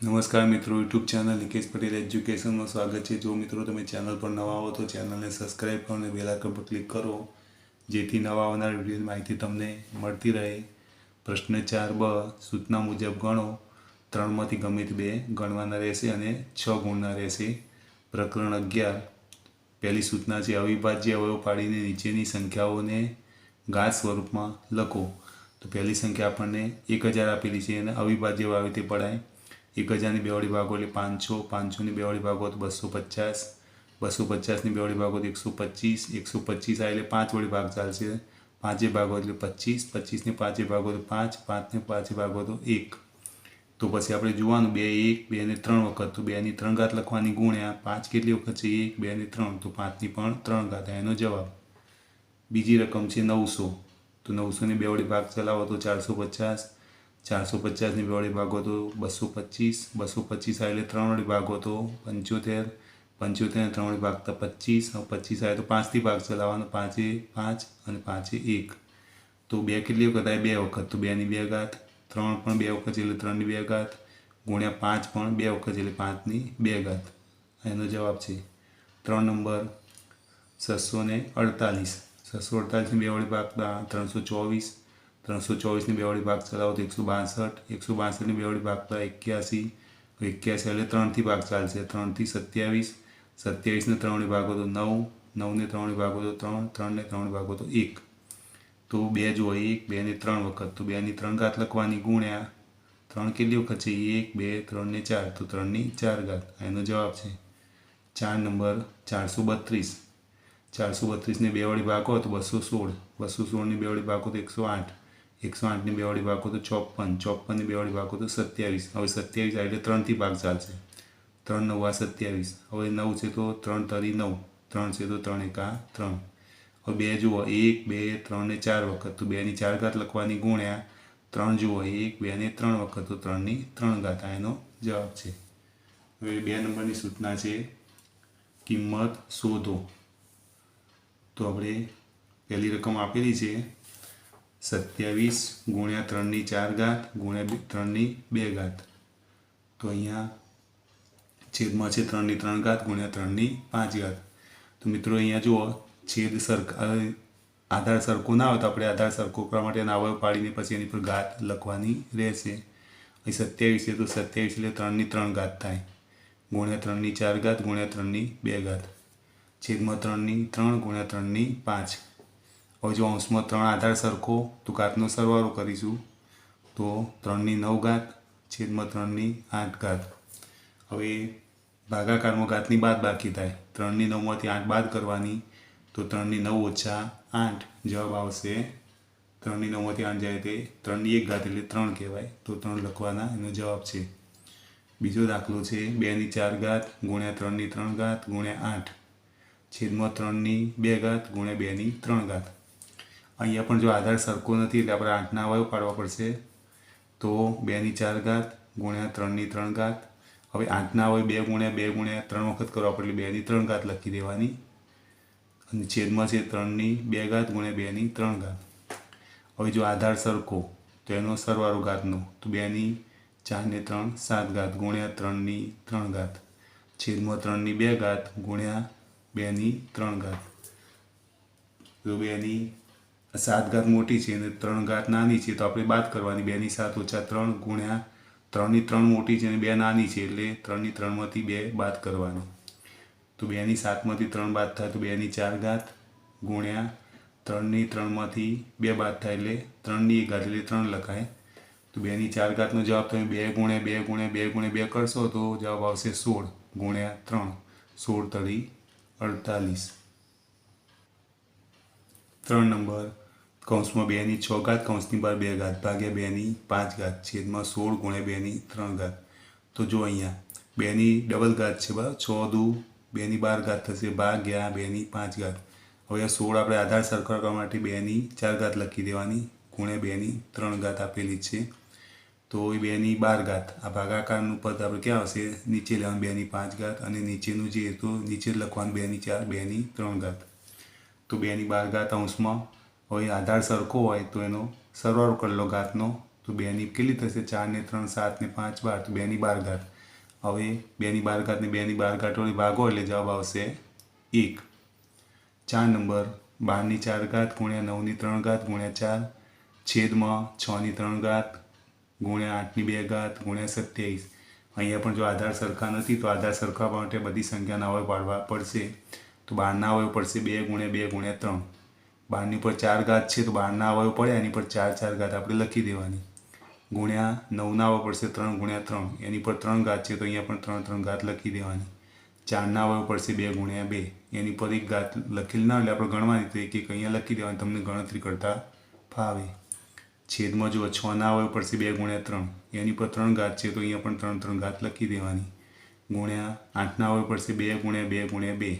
નમસ્કાર મિત્રો, YouTube channel Nikesh Patel એજ્યુકેશનમાં સ્વાગત છે. જો મિત્રો તમે ચેનલ પર નવા આવો તો ચેનલને સબસ્ક્રાઈબ કરો અને બેલ આઇકન પર ક્લિક કરો, જેથી નવા આવનાર વિડીયોની માહિતી તમને મળતી રહે. પ્રશ્ન ચાર બ, સૂચના મુજબ ગણો. ત્રણમાંથી ગમે તે બે ગણવાના રહેશે અને છ ગુણના રહેશે. પ્રકરણ અગિયાર. પહેલી સૂચના છે, અવિભાજ્ય અવયવ પાડીને નીચેની સંખ્યાઓને ઘાત સ્વરૂપમાં લખો. તો પહેલી સંખ્યા આપણને એક હજાર આપેલી છે એને અવિભાજ્ય આવી રીતે પડાય એક હજારની બે વડી ભાગો એટલે પાંચસો, પાંચસોની બે વડી ભાગો તો બસો પચાસ બસો પચાસની બે વડી ભાગો તો એકસો પચીસ એકસો પચીસ આ એટલે પાંચ વળી ભાગ ચાલશે. પાંચે ભાગો એટલે પચીસ, પચીસને પાંચે ભાગો તો પાંચ, પાંચને પાંચે ભાગો તો એક. તો પછી આપણે જોવાનું બે એક, બે ને ત્રણ વખત. તો બેની ત્રણ ઘાત લખવાની ગુણ્યા પાંચ કેટલી વખત છે? એક, બે ને ત્રણ. તો પાંચની પણ ત્રણ ઘાત. એનો જવાબ. બીજી રકમ છે નવસો. તો નવસોની બે વડી ભાગ ચલાવો તો ચારસો પચાસ. ચારસો પચાસની બે વડી ભાગો તો બસો પચીસ બસો પચીસ આવે એટલે ત્રણ વડી ભાગો તો પંચોતેર પંચોતેર ત્રણ ભાગ ભાગતા પચીસ પચીસ આવે તો પાંચથી ભાગ ચલાવવાનો, પાંચે પાંચ અને પાંચે એક. તો બે કેટલી વખત આવે બે વખત. તો બેની બે ઘાત, ત્રણ પણ બે વખત એટલે ત્રણની બે ઘાત, ગુણ્યા પાંચ પણ બે વખત એટલે પાંચની બે ઘાત. એનો જવાબ છે ત્રણ નંબર છસો ને અડતાલીસ. છસો અડતાલીસની બે વડી ભાગતા ત્રણસો ચોવીસ ત્રણસો ચોવીસની બે વળી ભાગ ચલાવો તો એકસો બાસઠ, એકસો બાસઠની બે ભાગ ભાગતા એક્યાસી એક્યાસી એટલે ત્રણથી ભાગ ચાલશે. ત્રણથી સત્યાવીસ, સત્યાવીસને ત્રણ ભાગો તો નવ, નવને ત્રણ વડી ભાગો તો ત્રણ, ત્રણને ત્રણ ભાગો તો એક. તો બે જુઓ, એક બેને ત્રણ વખત. તો બેની ત્રણ ઘાત લખવાની ગુણ્યા ત્રણ કેટલી વખત છે? એક, બે, ત્રણ ને ચાર. તો ત્રણની ચાર ઘાત. એનો જવાબ છે ચાર નંબર ચારસો બત્રીસ. ચારસો બત્રીસને બે વળી ભાગો તો બસો સોળ. બસો સોળની બે વળી ભાગો તો એકસો આઠ. એકસો આઠની બે વડી ભાગો તો ચોપન, ચોપનની બે વાળી ભાગો તો સત્યાવીસ. હવે સત્યાવીસ આ એટલે ત્રણથી ભાગ ચાલશે. ત્રણ નવ આ સત્યાવીસ. હવે નવ છે તો ત્રણ તરી નવ. ત્રણ છે તો ત્રણ એકા ત્રણ. હવે બે જુઓ, એક, બે, ત્રણ ને ચાર વખત. તો બેની ચાર ઘાત લખવાની ગુણ્યા ત્રણ જુઓ, એક, બે ને ત્રણ વખત. તો ત્રણની ત્રણ ઘાત. આ એનો જવાબ છે. હવે બે નંબરની સૂચના છે, કિંમત શોધો. તો આપણે પહેલી રકમ આપેલી છે સત્યાવીસ ગુણ્યા ત્રણની ચાર ઘાત ગુણ્યા ત્રણની બે ઘાત. તો અહીંયા છેદમાં છે ત્રણની ત્રણ ઘાત ગુણ્યા ત્રણની પાંચ ઘાત. તો મિત્રો અહીંયા જુઓ, છેદ સરખ આધાર સરખો ના હોય તો આપણે આધાર સરખો કરવા માટે નાવળ પાડીને પછી એની પર ઘાત લખવાની રહેશે. અહીં સત્યાવીસ છે તો સત્યાવીસ એટલે ત્રણની ત્રણ ઘાત થાય. ગુણ્યા ત્રણની ચાર ઘાત ગુણ્યા ત્રણની બે ઘાત. છેદમાં ત્રણની ત્રણ ગુણ્યા ત્રણની પાંચ. હવે જો અંશમાં ત્રણ આધાર સરખો, તો ઘાતનો સરવાળો કરીશું. તો ત્રણની નવ ઘાત, છેદમાં ત્રણની આઠ ઘાત. હવે ભાગાકારમાં ઘાતની બાદ બાકી થાય. ત્રણની નવમાંથી આઠ બાદ કરવાની, તો ત્રણની નવ ઓછા આઠ. જવાબ આવશે ત્રણની નવમાંથી આઠ જાય તે ત્રણની એક ઘાત એટલે ત્રણ કહેવાય. તો ત્રણ લખવાના એનો જવાબ છે. બીજો દાખલો છે, બેની ચાર ઘાત ગુણ્યા ત્રણની ત્રણ ઘાત ગુણ્યા આઠ. છેદમાં ત્રણની બે ઘાત ગુણ્યા બેની ત્રણ ઘાત. અહીંયા પણ જો આધાર સરખો નથી એટલે આપણે આઠના અવયવ પાડવા પડશે. તો બેની ચાર ઘાત ગુણ્યા ત્રણની ત્રણ ઘાત. હવે આઠના અવયવ બે ગુણ્યા બે ગુણ્યા ત્રણ વખત કરવા પડે એટલે બેની ત્રણ ઘાત લખી દેવાની. અને છેદમાં છે ત્રણની બે ઘાત ગુણ્યા બેની ત્રણ ઘાત. હવે જો આધાર સરખો, તો એનો સરવાળો ઘાતનો, તો બેની ચાર ને ત્રણ સાત ઘાત ગુણ્યા ત્રણની ત્રણ ઘાત. છેદમાં ત્રણની બે ઘાત ગુણ્યા બેની ત્રણ ઘાત. તો બેની સાત ઘાત મોટી છે અને ત્રણ ઘાત નાની છે. તો આપણે બાદ કરવાની. બેની સાત ઓછા ત્રણ ગુણ્યા ત્રણની ત્રણ મોટી છે અને બે નાની છે. એટલે ત્રણની ત્રણમાંથી બે બાદ કરવાની. તો બેની સાતમાંથી ત્રણ બાદ થાય તો બેની ચાર ઘાત ગુણ્યા ત્રણની ત્રણમાંથી બે બાદ થાય એટલે ત્રણની એક ઘાત એટલે ત્રણ લખાય. તો બેની ચાર ઘાતનો જવાબ તમે બે ગુણ્યા બે ગુણ્યા બે ગુણ્યા બે કરશો તો જવાબ આવશે સોળ ગુણ્યા ત્રણ. સોળ તળી અડતાલીસ. ત્રણ નંબર. કૌંસમાં બેની છ ઘાત, કૌંસની બાર બે ઘાત ભાગ્યા બેની પાંચ ઘાત, છેદમાં સોળ ગુણ્યા બેની ત્રણ ઘાત. તો જો અહીંયા બેની ડબલ ઘાત છે બરાબર છ દુ, બેની બાર ઘાત થશે ભાગ્યા બેની પાંચ ઘાત. હવે આ સોળ આપણે આધાર સરખા કરવા માટે બેની ચાર ઘાત લખી દેવાની ગુણ્યા બેની ત્રણ ઘાત આપેલી છે. તો એ બેની બાર ઘાત. આ ભાગાકારનું પદ આપણે ક્યાં આવશે નીચે લેવાનું બેની પાંચ ઘાત અને નીચેનું જે તો નીચે લખવાનું બેની ચાર, બેની ત્રણ ઘાત. તો બેની બાર ઘાત અંશમાં હવે આધાર સરખો હોય તો એનો સરવાળો કરેલો ઘાતનો. તો બેની કેટલી થશે? ચારને ત્રણ, સાતને પાંચ, બાર. તો બેની બાર ઘાત. હવે બેની બાર ઘાતને બેની બાર ઘાત ભાગો એટલે જવાબ આવશે એક. ચાર નંબર. બારની ચાર ઘાત ગુણ્યા નવની ત્રણ ઘાત ગુણ્યા ચાર. છેદમાં છની ત્રણ ઘાત ગુણ્યા આઠની બે ઘાત ગુણ્યા સત્યાવીસ. અહીંયા પણ જો આધાર સરખા નથી, તો આધાર સરખા માટે બધી સંખ્યાના અવયવ પાડવા પડશે. તો બારના અવયવ પડશે બે ગુણ્યા બે ગુણ્યા ત્રણ. બારની પર ચાર ઘાત છે તો બારના અવયવ પડે, એની પર ચાર ચાર ઘાત આપણે લખી દેવાની. ગુણ્યા નવના અવયવ પડશે ત્રણ ગુણ્યા ત્રણ, એની પર ત્રણ ઘાત છે તો અહીંયા પણ ત્રણ ત્રણ ઘાત લખી દેવાની. ચારના અવયવ પડશે બે ગુણ્યા બે, એની પર એક ઘાત લખેલ ના એટલે આપણે ગણવાની તો એક એક અહીંયા લખી દેવાની, તમને ગણતરી કરતા ફાવે. છેદમાં જો છના અવયવ પડશે બે ગુણ્યા ત્રણ, એની પર ત્રણ ઘાત છે તો અહીંયા પણ ત્રણ ત્રણ ઘાત લખી દેવાની. ગુણ્યા આઠના અવયવ પડશે બે ગુણ્યા બે ગુણ્યા બે,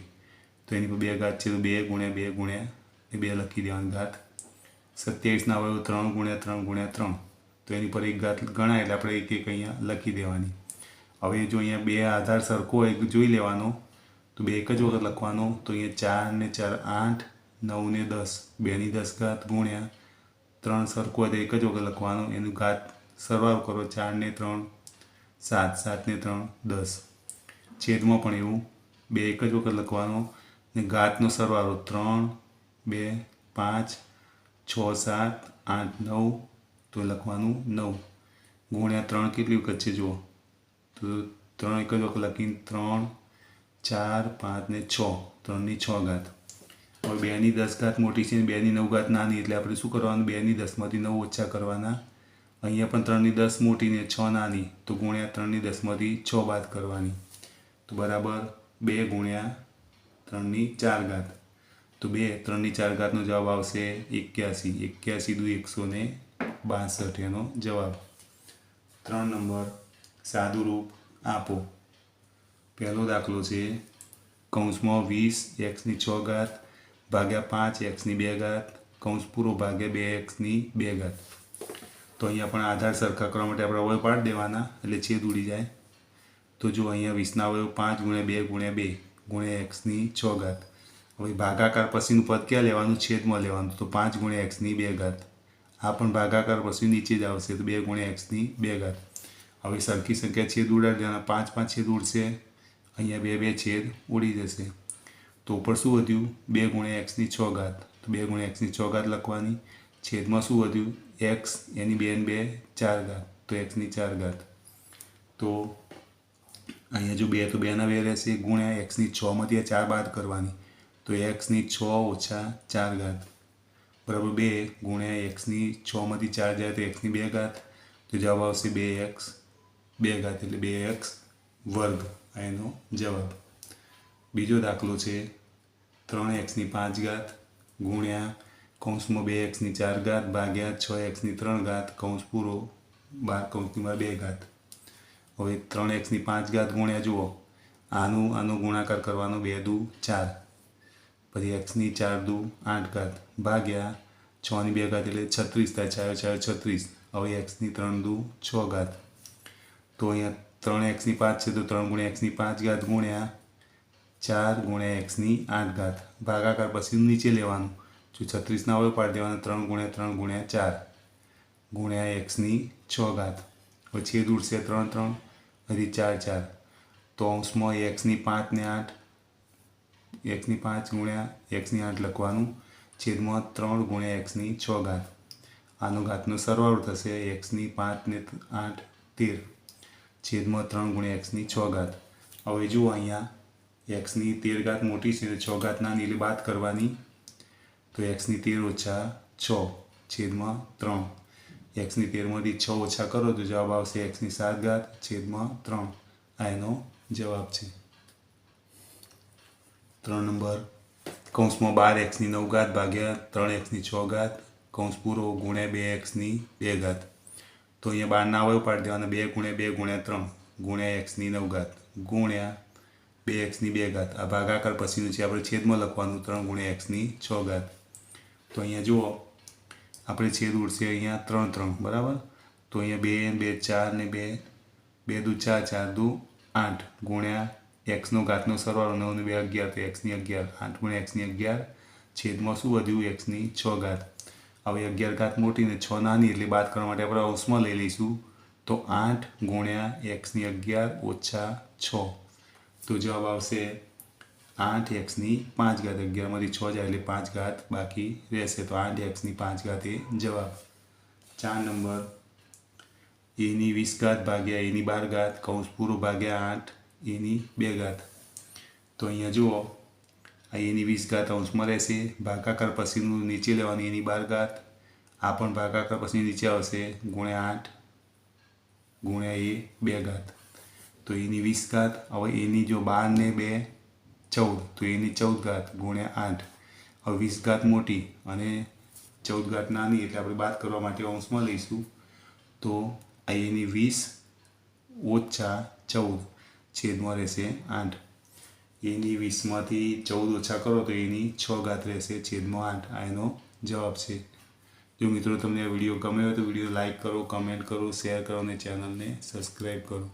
તો એની પર બે ઘાત છે તો બે ગુણ્યા બે ગુણ્યા બે લખી દેવાની ઘાત. સત્યાવીસના અવયવ ત્રણ ગુણ્યા ત્રણ ગુણ્યા ત્રણ. તો એની પર એક ઘાત ગણાય એટલે આપણે એક એક અહીંયા લખી દેવાની. હવે જો અહીંયા બે આધાર સરખો હોય જોઈ લેવાનો, તો બે એક જ વખત લખવાનો, તો અહીંયા ચાર ને ચાર આઠ, નવ ને દસ. બેની દસ ઘાત ગુણ્યા ત્રણ સરખો હોય તો એક જ વખત લખવાનો. એનું ઘાત સરવાળો કરો, ચાર ને ત્રણ, સાત. સાત ને ત્રણ, દસ. છેદમાં પણ એવું, બે એક જ વખત લખવાનો ને ઘાતનો સરવાળો ત્રણ બે, પાંચ, છ, સાત, આઠ, નવ, તો લખવાનું નવ. ગુણ્યા ત્રણ કેટલી વખત છે જુઓ? તો ત્રણ એક જ વખત લખીને ત્રણ, ચાર, પાંચ ને છ. ત્રણની છ ઘાત. હવે બેની દસ ઘાત મોટી છે ને બેની નવ ઘાત નાની, એટલે આપણે શું કરવાનું? બેની દસમાંથી નવ ઓછા કરવાના. અહીંયા પણ ત્રણની દસ મોટી ને છ નાની, તો ગુણ્યા ત્રણની દસમાંથી છ બાદ કરવાની. તો બરાબર બે ગુણ્યા ત્રણની ચાર ઘાત. તો બે ત્રણની ચાર ઘાતનો જવાબ આવશે એક્યાસી. એક્યાસી દુ એકસો ને બાસઠ એનો જવાબ. ત્રણ નંબર સાદુરૂપ આપો. પહેલો દાખલો છે, કૌંસમાં વીસ એક્સની છ ઘાત ભાગ્યા પાંચ એક્સની બે ઘાત, કૌંસ પૂરો ભાગ્યા બે એક્સની બે ઘાત. તો અહીંયા પણ આધાર સરખા કરવા માટે આપણે અવયવ પાડી દેવાના, એટલે છેદ ઉડી જાય. તો જો અહીંયા વીસના અવયવ પાંચ ગુણ્યા બે ગુણ્યા બે ગુણ્યા એક્સની છ ઘાત. હવે ભાગાકાર પછીનું પદ ક્યાં લેવાનું? છેદમાં લેવાનું. તો પાંચ ગુણ્યા એક્સની બે ઘાત. આ પણ ભાગાકાર પછી નીચે જ આવશે. તો બે ગુણ્યા એક્સની બે ઘાત. હવે સરખી સંખ્યા છેદ ઉડાડી દેવાના. પાંચ પાંચ છેદ ઉડશે. અહીંયા બે બે છેદ ઉડી જશે. તો ઉપર શું વધ્યું? બે ગુણ્યા એક્સની છ ઘાત. તો બે ગુણ્યા એક્સની છ ઘાત લખવાની. છેદમાં શું વધ્યું? એક્સ, એની બે બે, ચાર ઘાત. તો એક્સની ચાર ઘાત. તો અહીંયા જો બે તો બેના બે રહેશે. ગુણ્યા એક્સની છમાંથી આ ચાર બાદ કરવાની. તો એક્સની છ ઓછા ચાર ઘાત. બરાબર બે ગુણ્યા એક્સની છમાંથી ચાર જાય તો એક્સની બે ઘાત. તો જવાબ આવશે બે એક્સ બે ઘાત એટલે બે એક્સ વર્ગ. એનો જવાબ. બીજો દાખલો છે ત્રણ એક્સની પાંચ ઘાત ગુણ્યા કૌંસમાં બે એક્સની ચાર ઘાત ભાગ્યા છ એક્સની ત્રણ ઘાત કૌંસ પૂરો બાર કૌંસની બાર બે ઘાત. હવે ત્રણ એક્સની પાંચ ઘાત ગુણ્યા જુઓ. આનું આનો ગુણાકાર કરવાનો બે દુ ચાર. પછી એક્સની ચાર દુ, આઠ ઘાત ભાગ્યા છની બે ઘાત એટલે છત્રીસ થાય, ચાર ચાર, છત્રીસ. હવે એક્સની ત્રણ દુ, છ ઘાત. તો અહીંયા ત્રણ એક્સની પાંચ છે, તો ત્રણ ગુણ્યા એક્સની પાંચ ઘાત ગુણ્યા ચાર ગુણ્યા એક્સની આઠ ઘાત. ભાગાકાર પછી નીચે લેવાનું. જો છત્રીસના હોય પાડી દેવાના, ત્રણ ગુણ્યા ત્રણ ગુણ્યા ચાર ગુણ્યા એક્સની છ ઘાત. પછી એ છે ત્રણ ત્રણ હજી ચાર ચાર. તો અંશમાં એક્સની પાંચ ને આઠ એક્સની પાંચ ગુણ્યા એક્સની આઠ લખવાનું. છેદમાં ત્રણ ગુણ્યા એક્સની છ ઘાત. આનો ઘાતનો સરવાળો થશે એક્સની પાંચ ને આઠ, તેર. છેદમાં ત્રણ ગુણ્યા એક્સની છ ઘાત. હવે જુઓ અહીંયા એક્સની તેર ઘાત મોટી છે છ ઘાત નાની બાદ કરવાની. તો એક્સની તેર ઓછા છ, છેદમાં ત્રણ. એક્સની તેરમાંથી છ ઓછા કરો તો જવાબ આવશે એક્સની સાત ઘાત, છેદમાં ત્રણ. આ એનો જવાબ છે. ત્રણ નંબર. કૌંસમાં બાર એક્સની નવ ઘાત ભાગ્યા ત્રણ એક્સની છ ઘાત. કૌંસ પૂરો ગુણ્યા બે એક્સની બે ઘાત. તો અહીંયા બારના અવયવ પાડી દેવાના. બે ગુણ્યા બે ગુણ્યા ત્રણ. ગુણ્યા એક્સની નવ ઘાત. ગુણ્યા બે એક્સની બે ઘાત. આ ભાગાકાર પછીનું છે આપણે છેદમાં લખવાનું, ત્રણ ગુણ્યા એક્સની છ ઘાત. તો અહીંયા જુઓ, આપણે છેદ ઉડશે અહીંયા ત્રણ ત્રણ, બરાબર? તો અહીંયા બે બે, ચાર ને બે. બે દુ ચાર ચાર દુ આઠ. ગુણ્યા એક્સનો ઘાતનો સરવાળો નવ ને બે અગિયાર તો એક્સની અગિયાર આઠ ગુણ્યા એક્સની અગિયાર છેદમાં શું વધ્યું? એક્સની છ ઘાત. હવે અગિયાર ઘાત મોટી ને છ નાની એટલે બાદ કરવા માટે આપણે અંશમાં લઈ લઈશું. તો આઠ ગુણ્યા એક્સની અગિયાર ઓછા છ. તો જવાબ આવશે આઠ એક્સની પાંચ ઘાત. અગિયારમાંથી છ જાય એટલે પાંચ ઘાત બાકી રહેશે. તો આઠ એક્સની પાંચ ઘાત જવાબ. ચાર નંબર. એની વીસ ઘાત ભાગ્યા એની બાર ઘાત. કૌંસ પૂરો ભાગ્યા આઠ. એની બે ઘાત તો અહીંયા જુઓ, આ એની વીસ ઘાત અંશમાં રહેશે ભાગાકાર પછીનું નીચે લેવાની એની બાર ઘાત આ પણ ભાગાકાર પછી નીચે આવશે. ગુણ્યા આઠ, ગુણ્યા એ, બે ઘાત તો એની વીસ ઘાત હવે એની જો બાર ને બે, ચૌદ, તો એની ચૌદ ઘાત ગુણ્યા આઠ. હવે વીસ ઘાત મોટી અને ચૌદ ઘાત નાની એટલે આપણે બાદ કરવા માટે અંશમાં લઈશું. તો એની વીસ ઓછા ચૌદ. છેદમાં રહેશે આઠ. એની વીસમાંથી ચૌદ ઓછા કરો તો એની છ ઘાત રહેશે છેદમાં આઠ. આ એનો જવાબ છે. જો મિત્રો તમને આ વીડિયો ગમ્યો હોય તો વીડિયો લાઇક કરો, કમેન્ટ કરો, શેર કરો અને ચેનલને સબસ્ક્રાઈબ કરો.